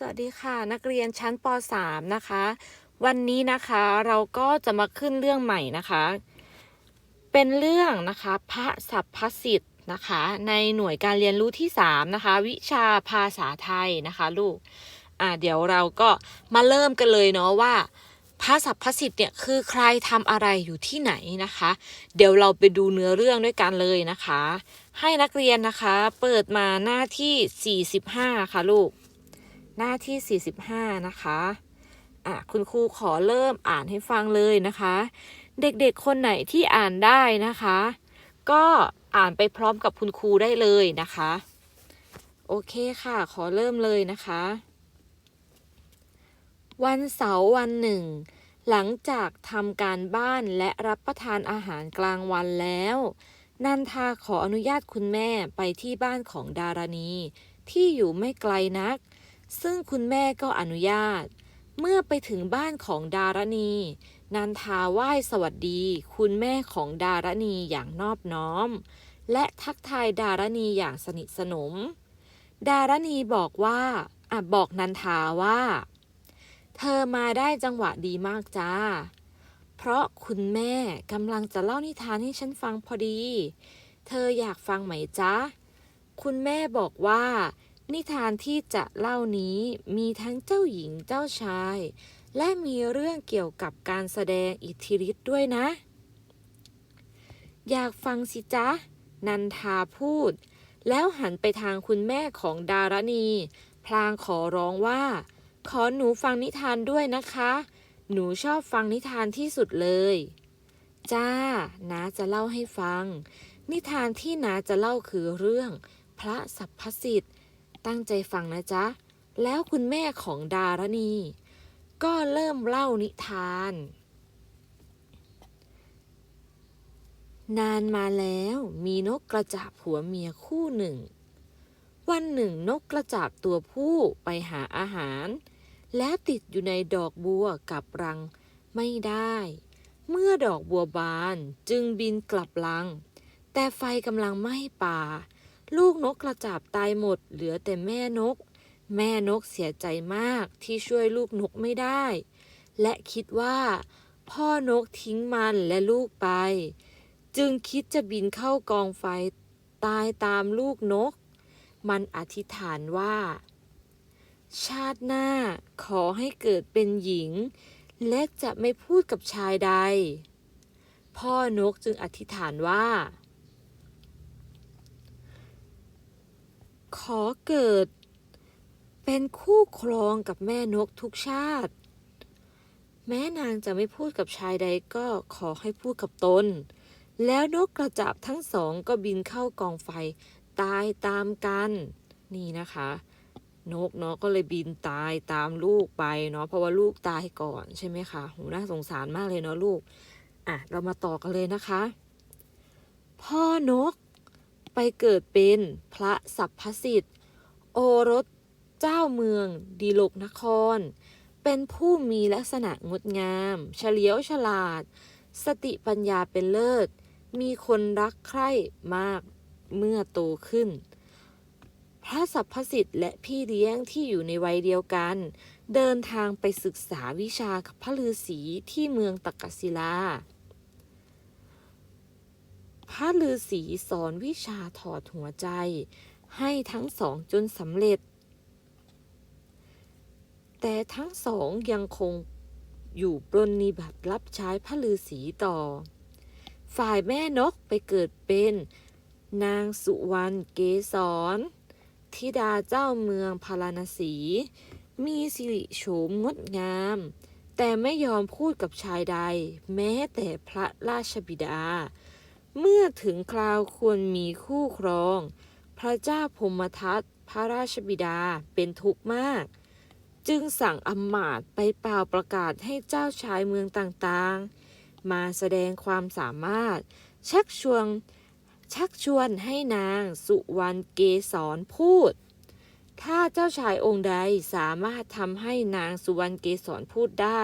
สวัสดีค่ะ นักเรียนชั้นป .3 นะคะ วันนี้นะคะเราก็จะมาขึ้นเรื่องใหม่นะคะ เป็นเรื่องนะคะพระสัพพสิทธิ์นะคะ ในหน่วยการเรียนรู้ที่ 3 นะคะ วิชาภาษาไทยนะคะลูกอ่าเดี๋ยวเราก็มาเริ่มกันเลยเนาะว่าพระสัพพสิทธิ์เนี่ยคือใครทำอะไรอยู่ที่ไหนนะคะ เดี๋ยวเราไปดูเนื้อเรื่องด้วยกันเลยนะคะ ให้นักเรียนนะคะเปิดมาหน้าที่ 45 ค่ะลูก หน้าที่ 45 นะคะอะคุณครูขอเริ่มอ่านให้ฟังเลยนะคะ เด็กๆคนไหนที่อ่านได้นะคะ ก็อ่านไปพร้อมกับคุณครูได้เลยนะคะ โอเคค่ะ ขอเริ่มเลยนะคะ วันเสาร์วันหนึ่ง หลังจากทำการบ้านและรับประทานอาหารกลางวันแล้วนันทาขออนุญาตคุณแม่ไปที่บ้านของดารณี ที่อยู่ไม่ไกลนัก ซึ่งคุณแม่ก็อนุญาต เมื่อไปถึงบ้านของดารณี นันทาไหว้สวัสดี คุณแม่ของดารณีอย่างนอบน้อม และทักทายดารณีอย่างสนิทสนม ดารณีบอกว่าอะบอกนันทาว่า เธอมาได้จังหวะดีมากจ้า เพราะคุณแม่กำลังจะเล่านิทานให้ฉันฟังพอดี เธออยากฟังไหมจ๊ะ คุณแม่บอกว่า นิทานที่จะเล่านี้มีทั้งเจ้าหญิงเจ้าชาย และมีเรื่องเกี่ยวกับการแสดงอิทธิฤทธิ์ด้วยนะ อยากฟังสิจ๊ะ นันทาพูด แล้วหันไปทางคุณแม่ของดารณี พลางขอร้องว่า ขอหนูฟังนิทานด้วยนะคะ หนูชอบฟังนิทานที่สุดเลย จ้านาจะเล่าให้ฟัง นิทานที่นาจะเล่าคือเรื่อง พระสัพพสิทธิ์ ตั้งใจฟังนะจ๊ะ แล้วคุณแม่ของดารณี ก็เริ่มเล่านิทาน นานมาแล้วมีนกกระจาบผัวเมียคู่หนึ่ง วันหนึ่งนกกระจาบตัวผู้ไปหาอาหาร แล้วติดอยู่ในดอกบัวกับรังไม่ได้ เมื่อดอกบัวบานจึงบินกลับรัง แต่ไฟกำลังไหม้ป่า ลูกนกกระจาบตายหมด เหลือแต่แม่นก แม่นกเสียใจมากที่ช่วยลูกนกไม่ได้ และคิดว่า พ่อนกทิ้งมันและลูกไป จึงคิดจะบินเข้ากองไฟตายตามลูกนก มันอธิษฐานว่า ชาติหน้าขอให้เกิดเป็นหญิง และจะไม่พูดกับชายใด พ่อนกจึงอธิษฐานว่า ขอเกิด เป็นคู่ครองกับแม่นกทุกชาติ แม้นางจะไม่พูดกับชายใดก็ขอให้พูดกับตน แล้วนกกระจาบทั้งสองก็บินเข้ากองไฟ ตายตามกัน นี่นะคะ นกเนาะก็เลยบินตายตามลูกไปเนาะเพราะว่าลูกตายก่อนใช่ไหมคะโหน่าสงสารมากเลยเนาะลูกอะเรามาต่อกันเลยนะคะ พ่อนก ไปเกิดเป็นพระสัพพสิทธิ์ โอรสเจ้าเมืองดีโลกนคร เป็นผู้มีลักษณะงดงาม เฉลียวฉลาด สติปัญญาเป็นเลิศ มีคนรักใคร่มากเมื่อโตขึ้น พระสัพพสิทธิ์และพี่เลี้ยงที่อยู่ในวัยเดียวกัน เดินทางไปศึกษาวิชากับพระฤาษีที่เมืองตักกศิลา พระฤาษีสอนวิชาถอดหัวใจ ให้ทั้งสองจนสำเร็จ แต่ทั้งสองยังคงอยู่ปรนนิบัติรับใช้พระฤาษีต่อ ฝ่ายแม่นกไปเกิดเป็นนางสุวรรณเกษรธิดาเจ้าเมืองพาราณสี มีสิริโฉมงดงาม แต่ไม่ยอมพูดกับชายใด แม้แต่พระราชบิดา เมื่อถึงคราวควรมีคู่ครอง พระเจ้าพมทัตพระราชบิดาเป็นทุกข์มาก จึงสั่งอำมาตย์ไปเป่าประกาศให้เจ้าชายเมืองต่างๆ มาแสดงความสามารถ ชักชวนชักชวนให้นางสุวรรณเกษรพูด ถ้าเจ้าชายองค์ใดสามารถทำให้นางสุวรรณเกษรพูดได้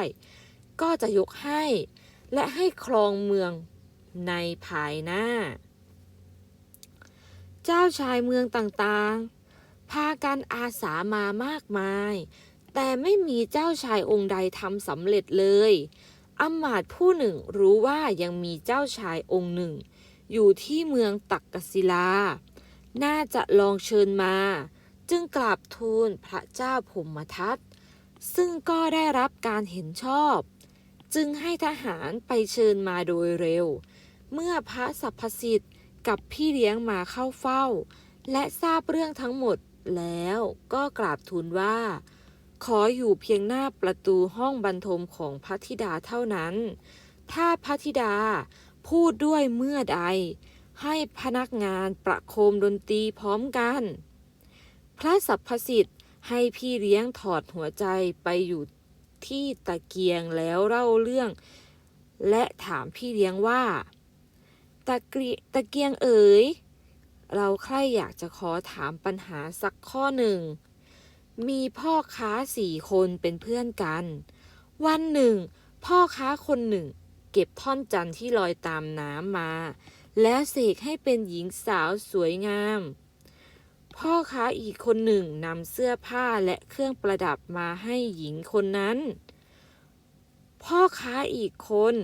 ก็จะยกให้ และให้ครองเมือง ในภายหน้า เจ้าชายเมืองต่างๆ พากันอาสามามากมาย แต่ไม่มีเจ้าชายองค์ใดทำสำเร็จเลยอำมาตผู้หนึ่งรู้ว่ายังมีเจ้าชายองค์หนึ่ง อยู่ที่เมืองตักกศิลา น่าจะลองเชิญมา จึงกราบทูลพระเจ้าพมทัตซึ่งก็ได้รับการเห็นชอบ จึงให้ทหารไปเชิญมาโดยเร็ว เมื่อพระสัพพสิทธิ์กับพี่เลี้ยงมาเข้าเฝ้า และทราบเรื่องทั้งหมดแล้วก็กราบทูลว่า ขออยู่เพียงหน้าประตูห้องบรรทมของพระธิดาเท่านั้น ถ้าพระธิดาพูดด้วยเมื่อใด ให้พนักงานประโคมดนตรีพร้อมกัน พระสัพพสิทธิ์ให้พี่เลี้ยงถอดหัวใจไปอยู่ที่ตะเกียงแล้วเล่าเรื่อง และถามพี่เลี้ยงว่า ตะเกียตะเกียงเอ๋ย เราใครอยากจะขอถามปัญหาสักข้อหนึ่ง มีพ่อค้าสี่คนเป็นเพื่อนกัน วันหนึ่ง พ่อค้าคนหนึ่ง เก็บท่อนจันทร์ที่ลอยตามน้ำมา แล้วเสกให้เป็นหญิงสาวสวยงาม พ่อค้าอีกคนหนึ่งนำเสื้อผ้าและเครื่องประดับมาให้หญิงคนนั้น พ่อค้าอีกคน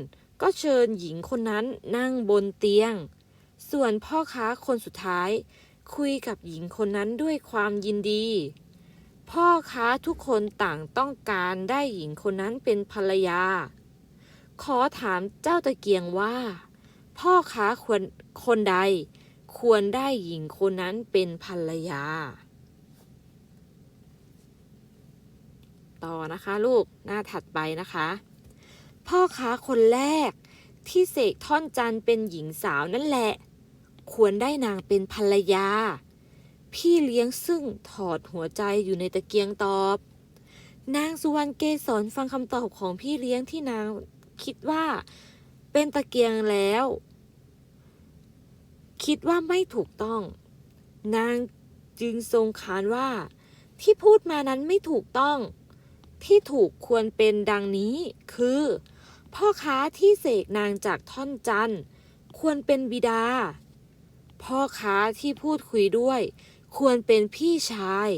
ก็เชิญหญิงคนนั้นนั่งบนเตียง ส่วนพ่อค้าคนสุดท้าย คุยกับหญิงคนนั้นด้วยความยินดี พ่อค้าทุกคนต่างต้องการได้หญิงคนนั้นเป็นภรรยา ขอถามเจ้าตะเกียงว่า พ่อค้าควรคนใด ควรได้หญิงคนนั้นเป็นภรรยา ต่อนะคะลูกหน้าถัดไปนะคะ พ่อค้าคนแรก ที่เสกท่อนจันเป็นหญิงสาวนั่นแหละ ควรได้นางเป็นภรรยา พี่เลี้ยงซึ่งถอดหัวใจอยู่ในตะเกียงตอบ นางสุวรรณเกษรฟังคำตอบของพี่เลี้ยงที่นางคิดว่าเป็นตะเกียงแล้ว คิดว่าไม่ถูกต้อง นางจึงทรงขานว่า ที่พูดมานั้นไม่ถูกต้อง ที่ถูกควรเป็นดังนี้คือ พ่อค้าที่เสกนางจากท่อนจันทร์ควรเป็นบิดา พ่อค้าที่พูดคุยด้วย ควรเป็นพี่ชาย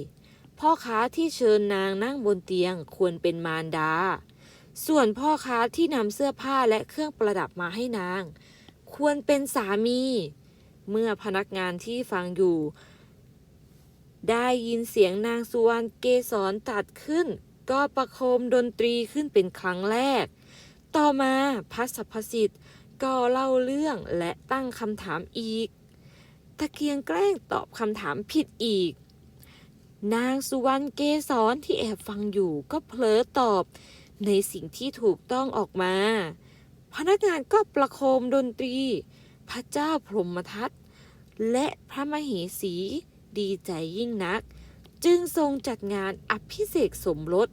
พ่อค้าที่เชิญนางนั่งบนเตียงควรเป็นมารดา ส่วนพ่อค้าที่นำเสื้อผ้าและเครื่องประดับมาให้นาง ควรเป็นสามี เมื่อพนักงานที่ฟังอยู่ ได้ยินเสียงนางสุวรรณเกษรตัดขึ้น ก็ประโคมดนตรีขึ้นเป็นครั้งแรก ต่อมาพระสัพพสิทธิ์ก็เล่าเรื่องและตั้งคำถามอีก ตะเกียงแกล้งตอบคำถามผิดอีก นางสุวรรณเกษรที่แอบฟังอยู่ก็เผลอตอบในสิ่งที่ถูกต้องออกมา พนักงานก็ประโคมดนตรี พระเจ้าพรหมทัตและพระมเหสีดีใจยิ่งนัก จึงทรงจัดงานอภิเษกสมรส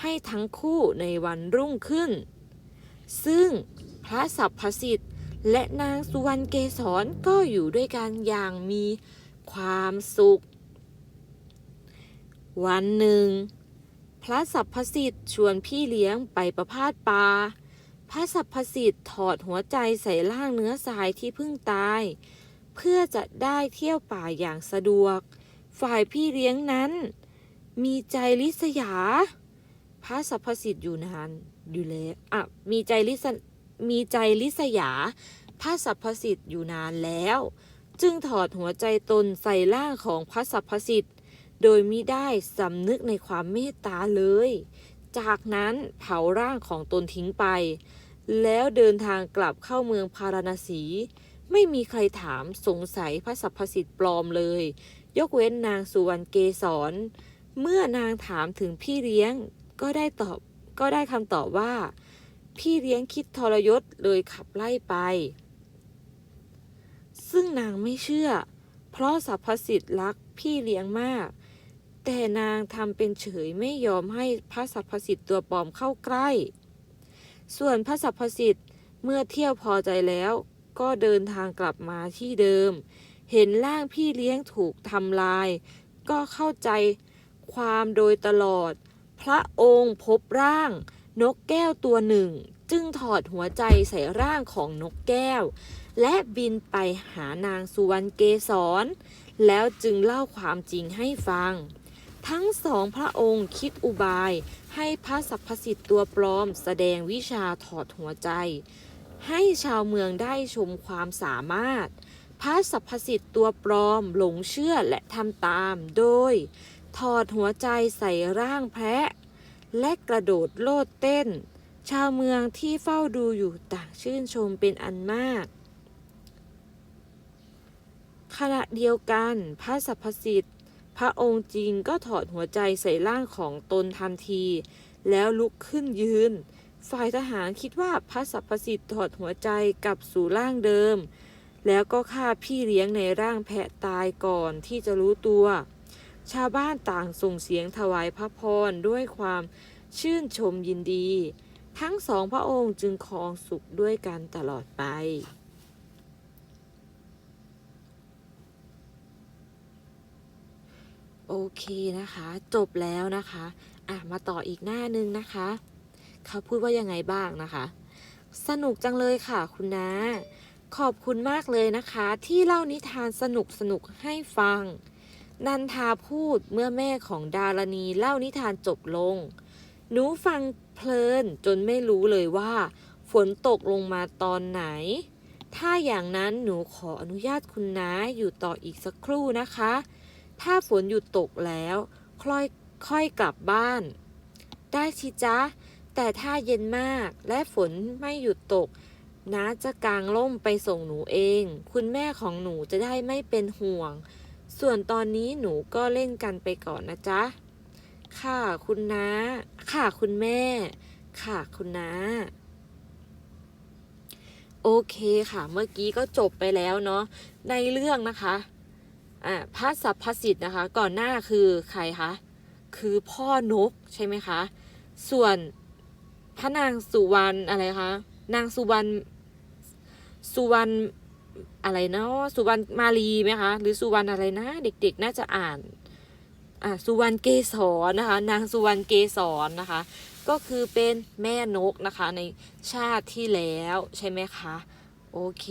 ให้ทั้งคู่ในวันรุ่งขึ้น ซึ่งพระสัพพสิทธิ์และนางสุวรรณเกษรก็อยู่ด้วยกันอย่างมีความสุข วันหนึ่ง พระสัพพสิทธิ์ชวนพี่เลี้ยงไปประพาสป่าพระสัพพสิทธิ์ถอดหัวใจใส่ล่างเนื้อทรายที่เพิ่งตาย เพื่อจะได้เที่ยวป่าอย่างสะดวก ฝ่ายพี่เลี้ยงนั้น มีใจลิษยา พระสัพพสิทธิ์อยู่นานอยู่แล้วอะมีใจลิษมีใจลิษยา พระสัพพสิทธิ์อยู่นานแล้ว จึงถอดหัวใจตนใส่ร่างของพระสัพพสิทธิ์โดยมิได้สำนึกในความเมตตาเลย จากนั้นเผาร่างของตนทิ้งไป แล้วเดินทางกลับเข้าเมืองพาราณสี ไม่มีใครถามสงสัยพระสัพพสิทธิ์ปลอมเลย ยกเว้นนางสุวรรณเกษร เมื่อนางถามถึงพี่เลี้ยงก็ได้ตอบก็ได้คำตอบว่า พี่เลี้ยงคิดทรยศเลยขับไล่ไป ซึ่งนางไม่เชื่อ เพราะสัพพสิทธิ์รักพี่เลี้ยงมาก แต่นางทำเป็นเฉยไม่ยอมให้พระสัพพสิทธิ์ตัวปลอมเข้าใกล้ ส่วนพระสัพพสิทธิ์เมื่อเที่ยวพอใจแล้ว ก็เดินทางกลับมาที่เดิม เห็นร่างพี่เลี้ยงถูกทำลาย ก็เข้าใจความโดยตลอด พระองค์พบร่าง นกแก้วตัวหนึ่ง จึงถอดหัวใจใส่ร่างของนกแก้ว และบินไปหานางสุวรรณเกษรแล้วจึงเล่าความจริงให้ฟัง ทั้งสองพระองค์คิดอุบาย ให้พระสัพพสิทธิ์ตัวปลอม แสดงวิชาถอดหัวใจ ให้ชาวเมืองได้ชมความสามารถ พระสัพพสิทธิ์ตัวปลอมหลงเชื่อและทำตาม โดย ถอดหัวใจใส่ร่างแพะ และกระโดดโลดเต้น ชาวเมืองที่เฝ้าดูอยู่ต่างชื่นชมเป็นอันมาก ขณะเดียวกันพระสัพพสิทธิ์พระองค์จริงก็ถอดหัวใจใส่ร่างของตนทันที แล้วลุกขึ้นยืน ฝ่ายทหารคิดว่าพระสัพพสิทธิ์ถอดหัวใจกลับสู่ร่างเดิม แล้วก็ฆ่าพี่เลี้ยงในร่างแพะตายก่อนที่จะรู้ตัว ชาวบ้านต่างส่งเสียงถวายพระพรด้วยความชื่นชมยินดี ทั้งสองพระองค์จึงครองสุขด้วยกันตลอดไปโอเคนะคะ จบแล้วนะคะ อะ มาต่ออีกหน้านึงนะคะ เขาพูดว่ายังไงบ้างนะคะ สนุกจังเลยค่ะคุณน้า ขอบคุณมากเลยนะคะ ที่เล่านิทานสนุกสนุกให้ฟัง นันทาพูดเมื่อแม่ของดารณีเล่านิทานจบลง หนูฟังเพลินจนไม่รู้เลยว่า ฝนตกลงมาตอนไหน ถ้าอย่างนั้นหนูขออนุญาตคุณน้าอยู่ต่ออีกสักครู่นะคะ ถ้าฝนหยุดตกแล้วค่อยค่อยกลับบ้าน ได้สิจ๊ะ แต่ถ้าเย็นมากและฝนไม่หยุดตก น้าจะกางร่มไปส่งหนูเอง คุณแม่ของหนูจะได้ไม่เป็นห่วง ส่วนตอนนี้หนูก็เล่นกันไปก่อนนะจ๊ะ ค่ะคุณน้า ค่ะคุณแม่ ค่ะคุณน้า โอเคค่ะเมื่อกี้ก็จบไปแล้วเนาะ ในเรื่องนะคะอ่าพระสัพพสิทธิ์นะคะ ก่อนหน้าคือใครคะ คือพ่อนกใช่ไหมคะ ส่วนพระนางสุวรรณอะไรคะ นางสุวรรณ สุวรรณอะไรเนาะสุวรรณมาลีไหมคะ หรือสุวรรณอะไรนะ เด็กๆ น่าจะอ่านอ่าสุวรรณเกศรนะคะ นางสุวรรณเกศรนะคะ ก็คือเป็นแม่นกนะคะในชาติที่แล้วใช่ไหมคะโอเค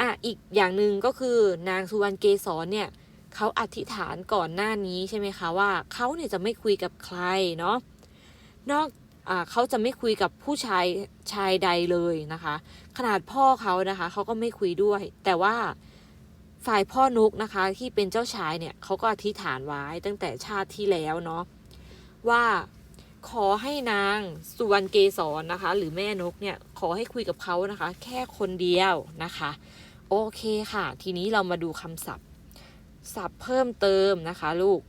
อะอีกอย่างหนึ่งก็คือนางสุวรรณเกศรเนี่ยเขาอธิษฐานก่อนหน้านี้ใช่ไหมคะว่าเขาเนี่ยจะไม่คุยกับใครเนาะนอก เขาจะไม่คุยกับผู้ชายชายใดเลยนะคะ ขนาดพ่อเขานะคะเขาก็ไม่คุยด้วย แต่ว่าฝ่ายพ่อนกนะคะที่เป็นเจ้าชายเนี่ยเขาก็อธิษฐานไว้ตั้งแต่ชาติที่แล้วเนาะว่าขอให้นางสุวรรณเกศรนะคะ หรือแม่นกเนี่ยขอให้คุยกับเขานะคะ แค่คนเดียวนะคะ โอเคค่ะ ทีนี้เรามาดูคำศัพท์ ศัพท์เพิ่มเติมนะคะ ลูก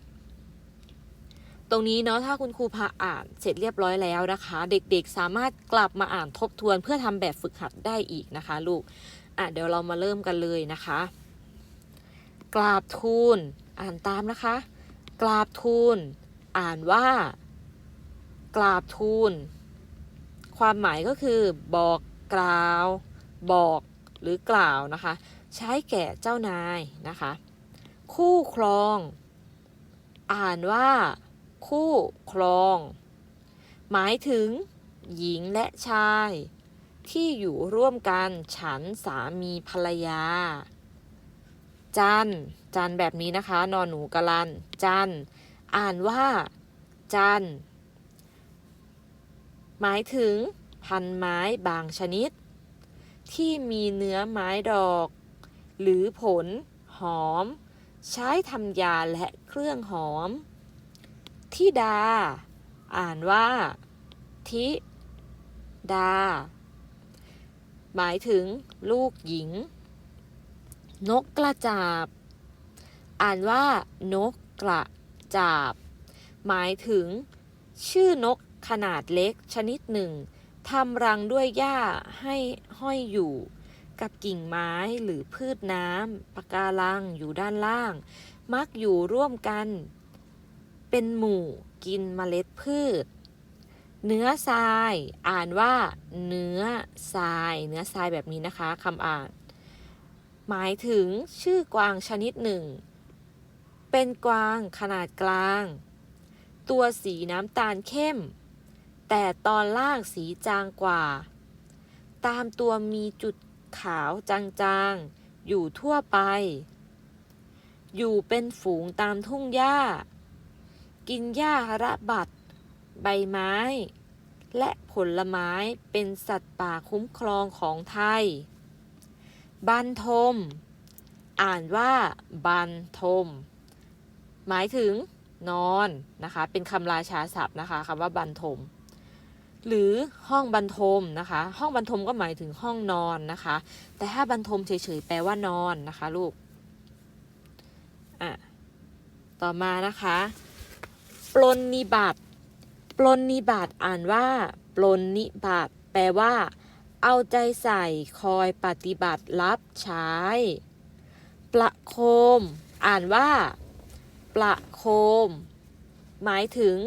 ตรงนี้เนาะถ้าคุณครูพาอ่านเสร็จเรียบร้อยแล้วนะคะ เด็กๆสามารถกลับมาอ่านทบทวนเพื่อทำแบบฝึกหัดได้อีกนะคะ ลูกอะเดี๋ยวเรามาเริ่มกันเลยนะคะ กราบทูลอ่านตามนะคะ กราบทูลอ่านว่า กราบทูลความหมายก็คือบอกกล่าว บอกหรือกล่าวนะคะ ใช้แก่เจ้านายนะคะ คู่ครอง อ่านว่า คู่ครอง หมายถึง หญิงและชาย ที่อยู่ร่วมกันฉันสามีภรรยา จันจันแบบนี้นะคะ นอนหนูกะลัน จัน อ่านว่า จัน หมายถึง พันไม้บางชนิด ที่มีเนื้อไม้ดอก หรือผล หอม ใช้ทำยาและเครื่องหอม ทิดา อ่านว่า ทิดา หมายถึงลูกหญิง นกกระจาบ อ่านว่า นกกระจาบ หมายถึง ชื่อนกขนาดเล็กชนิดหนึ่งทำรังด้วยหญ้าให้ห้อยอยู่ กับกิ่งไม้หรือพืชน้ำปะการังอยู่ด้านล่าง มักอยู่ร่วมกัน เป็นหมู่กินเมล็ดพืช เนื้อทรายอ่านว่า เนื้อทราย เนื้อทรายแบบนี้นะคะคำอ่าน หมายถึงชื่อกวางชนิดหนึ่ง เป็นกวางขนาดกลาง ตัวสีน้ำตาลเข้ม แต่ตอนล่างสีจางกว่า ตามตัวมีจุดขาวจางๆ อยู่ทั่วไป อยู่เป็นฝูงตามทุ่งหญ้า กินหญ้าระบัด ใบไม้ และผลไม้เป็นสัตว์ป่าคุ้มครองของไทย บันทม อ่านว่า บันทม หมายถึง นอนนะคะ เป็นคำราชาศัพท์นะคะคำว่าบันทมหรือห้องบรรทมนะคะ ห้องบรรทมก็หมายถึงห้องนอนนะคะ แต่ถ้าบรรทมเฉยๆแปลว่านอนนะคะลูกอะต่อมานะคะ ปลนนิบัติปลนนิบัติอ่านว่าปลนนิบัติแปลว่า เอาใจใส่คอยปฏิบัติรับใช้ ประโคม อ่านว่า ประโคม หมายถึง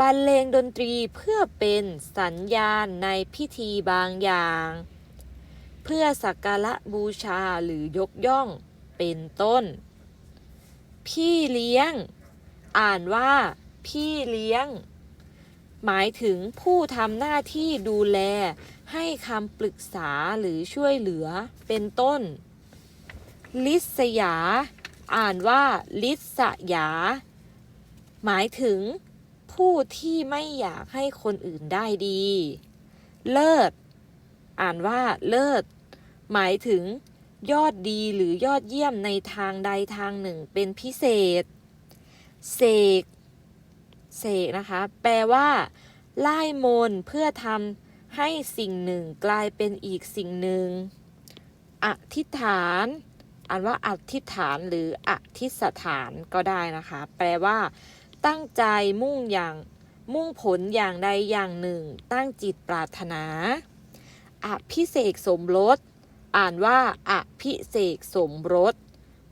บรรเลงดนตรีเพื่อเป็นสัญญาณในพิธีบางอย่าง เพื่อสักการะบูชาหรือยกย่องเป็นต้น พี่เลี้ยง อ่านว่า พี่เลี้ยง หมายถึงผู้ทำหน้าที่ดูแล ให้คำปรึกษาหรือช่วยเหลือเป็นต้น ลิษยา อ่านว่า ลิษยา หมายถึงผู้ที่ไม่อยากให้คนอื่นได้ดี เลิศ อ่านว่า เลิศ หมายถึง ยอดดีหรือยอดเยี่ยมในทางใดทางหนึ่งเป็นพิเศษ เสก เสกนะคะ แปลว่าไล่มนเพื่อทำให้สิ่งหนึ่งกลายเป็นอีกสิ่งหนึ่ง อธิษฐาน อ่านว่าอธิษฐานหรืออธิษฐานก็ได้นะคะ แปลว่า ตั้งใจมุ่งอย่างมุ่งผลอย่างใดอย่างหนึ่ง ตั้งจิตปรารถนา อภิเษกสมรส อ่านว่าอภิเษกสมรส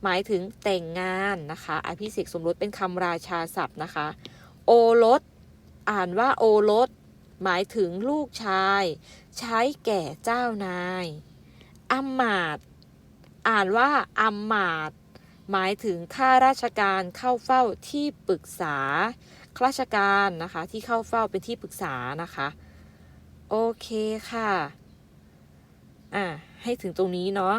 หมายถึงแต่งงานนะคะ อภิเษกสมรสเป็นคำราชาศัพท์นะคะ รสอ่านว่าโอรส หมายถึงลูกชาย ใช้แก่เจ้านายอำมาตอ่านว่าอำมาตหมายถึงข้าราชการเข้าเฝ้าที่ปรึกษาข้าราชการนะคะที่เข้าเฝ้าเป็นที่ปรึกษานะคะโอเคค่ะอะให้ถึงตรงนี้เนาะ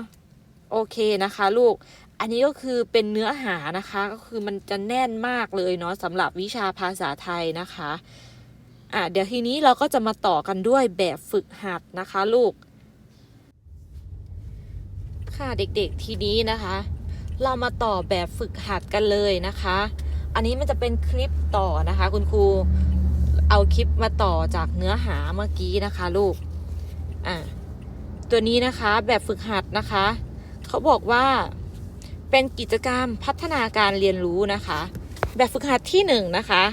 โอเคนะคะลูกอันนี้ก็คือเป็นเนื้อหานะคะ ก็คือมันจะแน่นมากเลยเนาะสำหรับวิชาภาษาไทยนะคะอะเดี๋ยวทีนี้เราก็จะมาต่อกันด้วยแบบฝึกหัดนะคะลูก ค่ะเด็กๆทีนี้นะคะ เรามาต่อแบบฝึกหัดกันเลยนะคะ อันนี้มันจะเป็นคลิปต่อนะคะ คุณครูเอาคลิปมาต่อจากเนื้อหาเมื่อกี้นะคะลูกอะตัวนี้นะคะแบบฝึกหัดนะคะ เขาบอกว่า เป็นกิจกรรมพัฒนาการเรียนรู้นะคะ แบบฝึกหัดที่หนึ่งนะคะ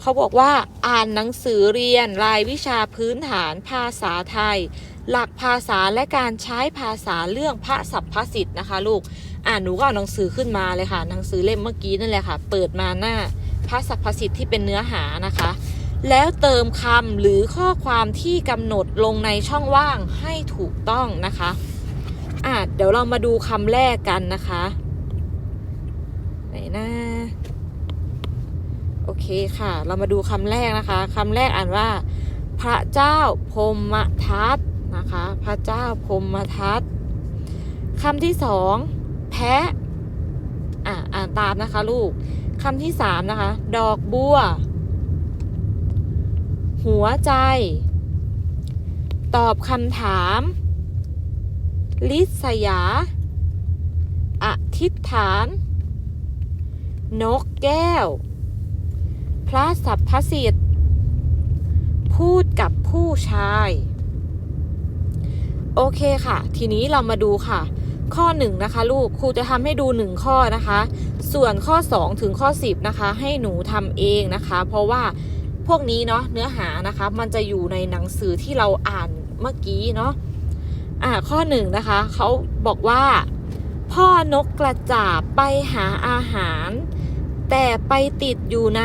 เขาบอกว่าอ่านหนังสือเรียนรายวิชาพื้นฐานภาษาไทย หลักภาษาและการใช้ภาษาเรื่องพระสัพพสิทธิ์นะคะลูกอ่านหนูก็เอาหนังสือขึ้นมาเลยค่ะ หนังสือเล่มเมื่อกี้นั่นแหละค่ะ เปิดมาหน้าพระสัพพสิทธิ์ที่เป็นเนื้อหานะคะ แล้วเติมคำหรือข้อความที่กำหนดลงในช่องว่างให้ถูกต้องนะคะ อะเดี๋ยวเรามาดูคำแรกกันนะคะ ไหนนะโอเคค่ะ เรามาดูคำแรกนะคะคำแรกอ่านว่า พระเจ้าพรมทัตนะคะ พระเจ้าพรมทัตคำที่สองแพะอะอ่านตามนะคะลูกคำที่สามนะคะ ดอกบัว หัวใจ ตอบคำถาม ลิษยา อธิษฐาน นกแก้ว พระสัพพสิทธิ์พูดกับผู้ชาย โอเคค่ะ ทีนี้เรามาดูค่ะ ข้อ 1 นะคะ ลูกครูจะทำให้ดู 1 ข้อนะคะ ส่วนข้อ 2 ถึงข้อ 10 นะคะ ให้หนูทำเองนะคะ เพราะว่าพวกนี้เนาะเนื้อหานะคะ มันจะอยู่ในหนังสือที่เราอ่านเมื่อกี้เนาะ อ่าข้อ1นะคะเขาบอกว่า พ่อนกกระจาบไปหาอาหาร แต่ไปติดอยู่ใน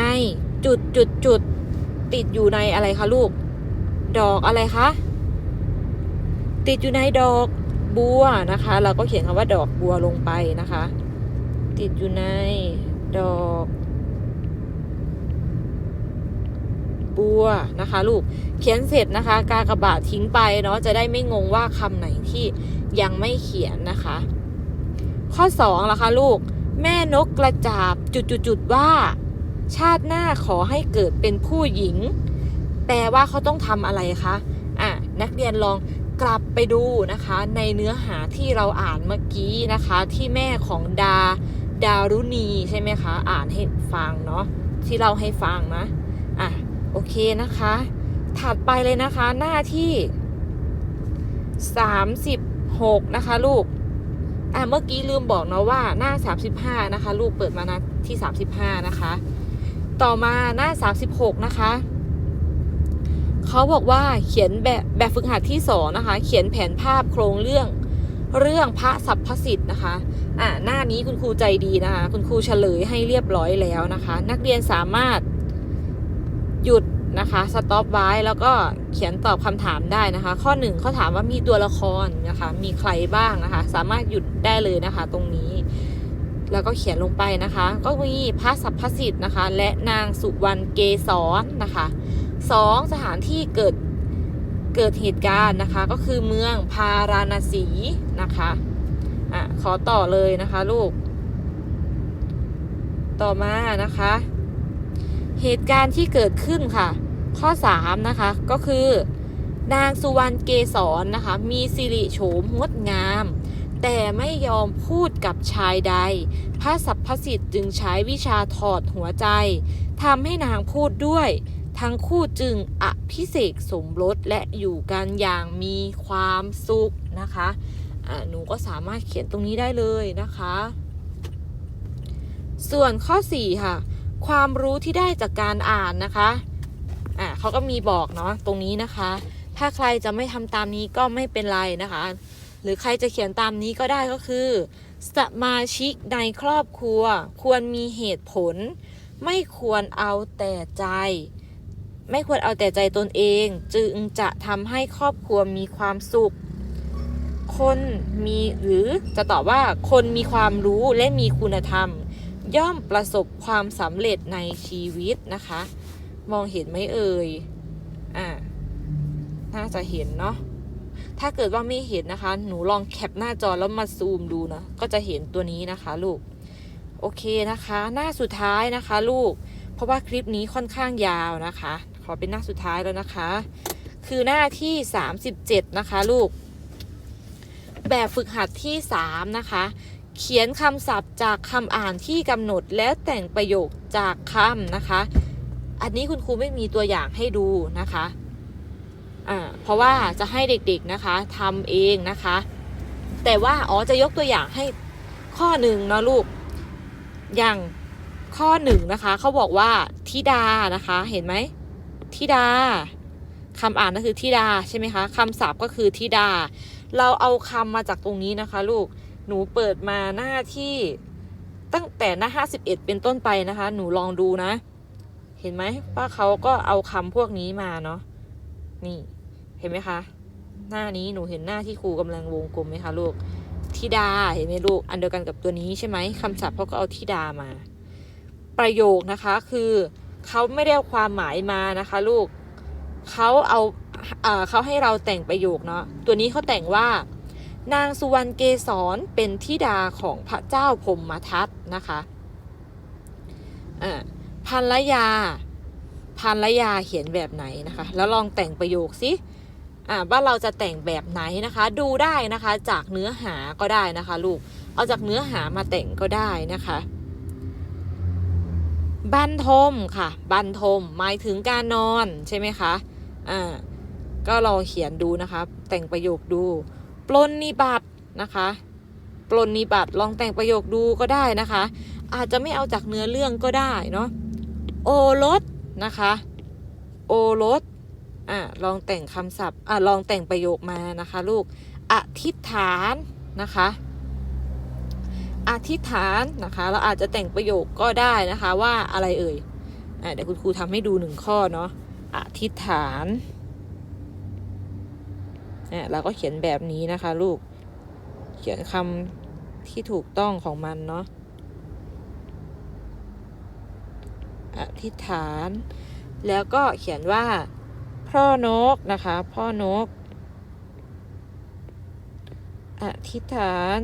จุดจุดจุดติดอยู่ในอะไรคะลูก ดอกอะไรคะติดอยู่ในดอกบัวนะคะ เราก็เขียนคำว่าดอกบัวลงไปนะคะ ติดอยู่ในดอก บัวนะคะ ลูกเขียนเสร็จนะคะ กากบาททิ้งไปเนาะจะได้ไม่งงว่าคำไหนที่ยังไม่เขียนนะคะ ข้อ2ล่ะคะลูกแม่นกกระจาบจุดๆๆว่า ชาติหน้าขอให้เกิดเป็นผู้หญิง แปลว่าเขาต้องทำอะไรคะอะนักเรียนลองกลับไปดูนะคะ ในเนื้อหาที่เราอ่านเมื่อกี้นะคะ ที่แม่ของดาดารุณีใช่ไหมคะ อ่านให้ฟังเนาะที่เราให้ฟังนะอะ โอเคนะคะ ถัดไปเลยนะคะหน้าที่36นะคะลูก อะเมื่อกี้ลืมบอกเนาะว่าหน้า35นะคะ ลูกเปิดมาน้าที่35นะคะ ต่อมาหน้า36นะคะเขาบอกว่าเขียนแบบแบบฝึกหัดที่2นะคะ เขียนแผนภาพโครงเรื่องเรื่องพระสัพพสิทธิ์นะคะ อะหน้านี้คุณครูใจดีนะคะ คุณครูเฉลยให้เรียบร้อยแล้วนะคะ นักเรียนสามารถ นะคะสต็อปไว้แล้วก็เขียนตอบคำถามได้นะคะ ข้อหนึ่งเขาถามว่ามีตัวละครนะคะ มีใครบ้างนะคะ สามารถหยุดได้เลยนะคะ ตรงนี้ แล้วก็เขียนลงไปนะคะ ก็มีพระสัพพสิทธิ์นะคะ และนางสุวรรณเกษรนะคะสองสถานที่เกิดเกิดเหตุการณ์นะคะ ก็คือเมืองพาราณสีนะคะอะขอต่อเลยนะคะลูก ต่อมานะคะ เหตุการณ์ที่เกิดขึ้นค่ะ ข้อ 3 นะคะ ก็คือนางสุวรรณเกษรนะคะ มีสิริโฉมงดงาม แต่ไม่ยอมพูดกับชายใด พระสัพพสิทธิ์จึงใช้วิชาถอดหัวใจทำให้นางพูดด้วย ทั้งคู่จึงอภิเษกสมรสและอยู่กันอย่างมีความสุขนะคะะหนูก็สามารถเขียนตรงนี้ได้เลยนะคะ ส่วนข้อ 4 ค่ะ ความรู้ที่ได้จากการอ่านนะคะอะเขาก็มีบอกเนาะตรงนี้นะคะ ถ้าใครจะไม่ทำตามนี้ก็ไม่เป็นไรนะคะ หรือใครจะเขียนตามนี้ก็ได้ก็คือ สมาชิกในครอบครัว ควรมีเหตุผล ไม่ควรเอาแต่ใจ ไม่ควรเอาแต่ใจตนเอง จึงจะทำให้ครอบครัวมีความสุขคนมีหรือจะตอบว่าคนมีความรู้และมีคุณธรรม ย่อมประสบความสำเร็จในชีวิตนะคะ มองเห็นไหมเอ่ยอ่าน่าจะเห็นเนาะถ้าเกิดว่าไม่เห็นนะคะ หนูลองแคปหน้าจอแล้วมาซูมดูนะ ก็จะเห็นตัวนี้นะคะลูก โอเคนะคะ หน้าสุดท้ายนะคะ ลูก เพราะว่าคลิปนี้ค่อนข้างยาวนะคะ ขอเป็นหน้าสุดท้ายแล้วนะคะ คือหน้าที่ 37 นะคะ ลูก แบบฝึกหัดที่ 3 นะคะ เขียนคำศัพท์จากคำอ่านที่กำหนดแล้วแต่งประโยคจากคำนะคะ อันนี้คุณครูไม่มีตัวอย่างให้ดูนะคะอ่าเพราะว่าจะให้เด็กๆนะคะทำเองนะคะ แต่ว่าอ๋อจะยกตัวอย่างให้ข้อหนึ่งเนาะลูก อย่างข้อหนึ่งนะคะเขาบอกว่าธิดานะคะเห็นไหมธิดาคำอ่านก็คือธิดาใช่ไหมคะคำศัพท์ก็คือธิดา เราเอาคำมาจากตรงนี้นะคะ ลูก หนูเปิดมาหน้าที่ตั้งแต่หน้า51เป็นต้นไปนะคะ หนูลองดูนะ เห็นไหมว่าเขาก็เอาคำพวกนี้มาเนาะนี่เห็นไหมคะ หน้านี้หนูเห็นหน้าที่ครูกำลังวงกลมไหมคะลูกธิดาเห็นไหมลูกอันเดียวกันกับตัวนี้ใช่ไหมคำศัพท์เขาก็เอาธิดามา ประโยคนะคะคือเขาไม่ได้เอาความหมายมานะคะ ลูกเขาเอาเขาให้เราแต่งประโยคเนาะตัวนี้เขาแต่งว่า นางสุวรรณเกษรเป็นธิดาของพระเจ้าพรหมทัตนะคะอ่าภรรยาภรรยาเขียนแบบไหนนะคะ แล้วลองแต่งประโยคสิว่าเราจะแต่งแบบไหนนะคะ ดูได้นะคะจากเนื้อหาก็ได้นะคะลูก เอาจากเนื้อหามาแต่งก็ได้นะคะบันทมค่ะ บันทมหมายถึงการนอนใช่ไหมคะ อ่า ก็ลองเขียนดูนะคะ แต่งประโยคดู ปลนนิบัตนะคะปลนนิบัตลองแต่งประโยคดูก็ได้นะคะ อาจจะไม่เอาจากเนื้อเรื่องก็ได้เนาะโอรสนะคะ โอรสอะลองแต่งคำศัพท์อะลองแต่งประโยคมานะคะ ลูกอธิษฐานนะคะอธิษฐานนะคะเราอาจจะแต่งประโยคก็ได้นะคะว่าอะไรเอ่ยอะเดี๋ยวคุณครูทำให้ดูหนึ่งข้อเนาะอธิษฐาน เนี่ยเราก็เขียนแบบนี้นะคะ ลูก เขียนคำที่ถูกต้องของมันเนาะอธิษฐาน แล้วก็เขียนว่า พ่อนกนะคะ พ่อนก อธิษฐาน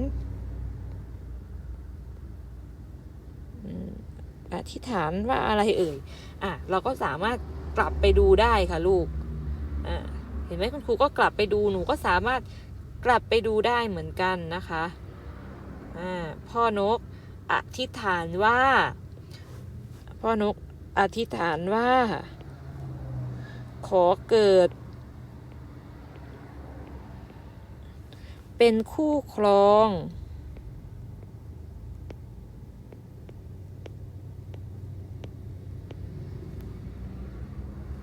อธิษฐานว่าอะไรเอ่ย อะ เราก็สามารถกลับไปดูได้ค่ะลูก อะ เห็นไหมคุณครูก็กลับไปดูหนูก็สามารถกลับไปดูได้เหมือนกันนะคะอ่าพ่อนกอธิษฐานว่า พ่อนกอธิษฐานว่า ขอเกิด เป็นคู่ครอง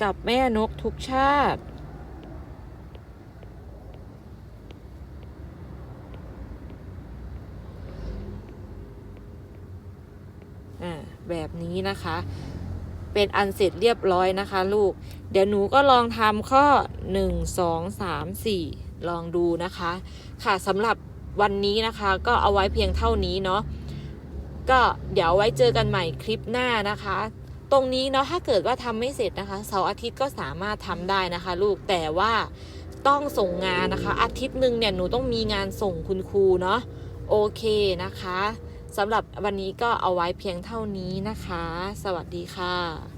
กับแม่นกทุกชาติ อ่าแบบ นี้นะคะ เป็นอันเสร็จเรียบร้อยนะคะ ลูก เดี๋ยวหนูก็ลองทำข้อ 1 2 3 4 ลองดูนะคะ ค่ะสำหรับวันนี้นะคะ ก็เอาไว้เพียงเท่านี้เนาะก็เดี๋ยวไว้เจอกันใหม่คลิปหน้านะคะ ตรงนี้เนาะถ้าเกิดว่าทำไม่เสร็จนะคะเสาร์อาทิตย์ก็สามารถทำได้นะคะ ลูกแต่ว่าต้องส่งงานนะคะ อาทิตย์หนึ่งเนี่ยหนูต้องมีงานส่งคุณครูเนาะโอเคนะคะ สำหรับวันนี้ก็เอาไว้เพียงเท่านี้นะคะ สวัสดีค่ะ